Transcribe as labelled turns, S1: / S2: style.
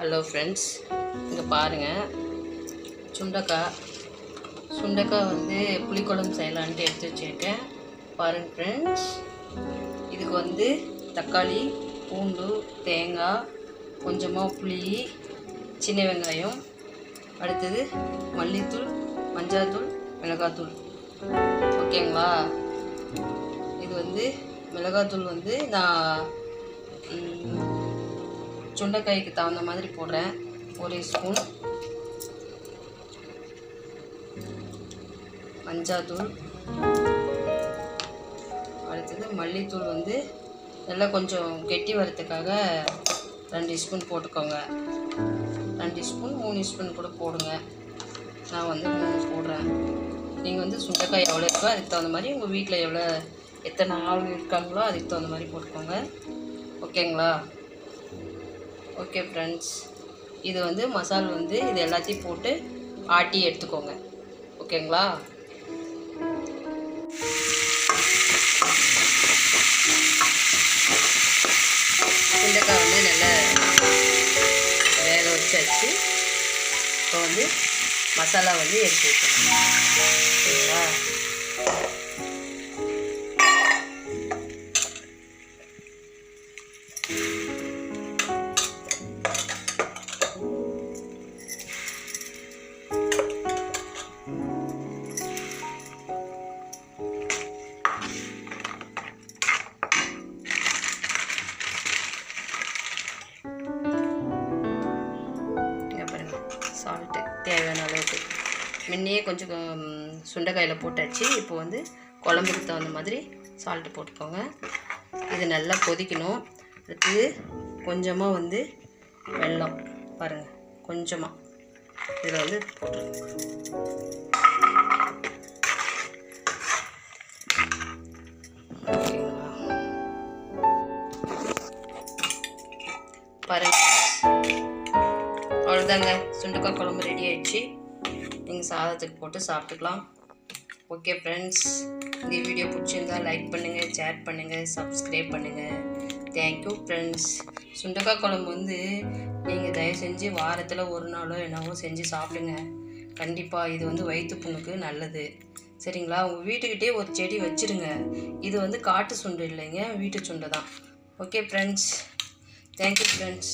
S1: Hello friends இங்கே பாருங்கள் சுண்டக்காய். சுண்டக்காய் வந்து புளிக்குழம்பு செய்யலான்ட்டு எடுத்து வச்சுருக்கேன். பாருங்கள் ஃப்ரெண்ட்ஸ் இதுக்கு வந்து தக்காளி பூண்டு தேங்காய் கொஞ்சமாக புளி சின்ன வெங்காயம். அடுத்தது மல்லித்தூள் மஞ்சாத்தூள் மிளகாத்தூள். ஓகேங்களா? இது வந்து மிளகாத்தூள் வந்து நான் சுண்டைக்காய்க்கு தகுந்த மாதிரி போடுறேன். ஒரு ஸ்பூன் மஞ்சாத்தூள். அடுத்தது மல்லித்தூள் வந்து நல்லா கொஞ்சம் கெட்டி வரத்துக்காக ரெண்டு ஸ்பூன் போட்டுக்கோங்க. ரெண்டு ஸ்பூன் மூணு ஸ்பூன் கூட போடுங்க. நான் வந்து மூணு போடுறேன். நீங்கள் வந்து சுண்டைக்காய் எவ்வளோ இருக்கோ அதுக்கு தகுந்த மாதிரி உங்கள் வீட்டில் எவ்வளோ எத்தனை ஆள் இருக்காங்களோ அதுக்கு தகுந்த மாதிரி போட்டுக்கோங்க. ஓகேங்களா? ஓகே ஃப்ரெண்ட்ஸ் இது வந்து மசால் வந்து இது எல்லாத்தையும் போட்டு ஆட்டி எடுத்துக்கோங்க. ஓகேங்களா சுண்டைக்காய் வந்து நல்லா வேக வச்சாச்சு. இப்போ வந்து மசாலா வந்து எடுத்து வைக்கணும். ஓகேங்களா சால்ட்டு தேவையான அளவுக்கு. முன்னையே கொஞ்சம் சுண்டைக்காயில் போட்டாச்சு. இப்போ வந்து குழம்புக்கு தகுந்த மாதிரி சால்ட்டு போட்டுக்கோங்க. இது நல்லா கொதிக்கணும். அடுத்து கொஞ்சமாக வந்து வெள்ளம் பாருங்கள் கொஞ்சமாக இதில் வந்து போட்டுருங்க ஓகேங்களா பாருங்க. அவ்வளோதாங்க சுண்டக்காய் குழம்பு ரெடி ஆயிடுச்சு. நீங்கள் சாதத்துக்கு போட்டு சாப்பிட்டுக்கலாம். ஓகே ஃப்ரெண்ட்ஸ் இந்த வீடியோ பிடிச்சிருந்தா லைக் பண்ணுங்கள் ஷேர் பண்ணுங்கள் சப்ஸ்கிரைப் பண்ணுங்கள் தேங்க்யூ ஃப்ரெண்ட்ஸ் சுண்டக்காய் குழம்பு வந்து நீங்கள் தயவு செஞ்சு வாரத்தில் ஒரு நாளோ என்னவோ செஞ்சு சாப்பிடுங்க. கண்டிப்பாக இது வந்து வயிற்று புண்ணுக்கு நல்லது. சரிங்களா? உங்கள் வீட்டுக்கிட்டே ஒரு செடி வச்சுருங்க. இது வந்து காட்டு சுண்டு இல்லைங்க வீட்டு சுண்டை தான். Okay friends thank you friends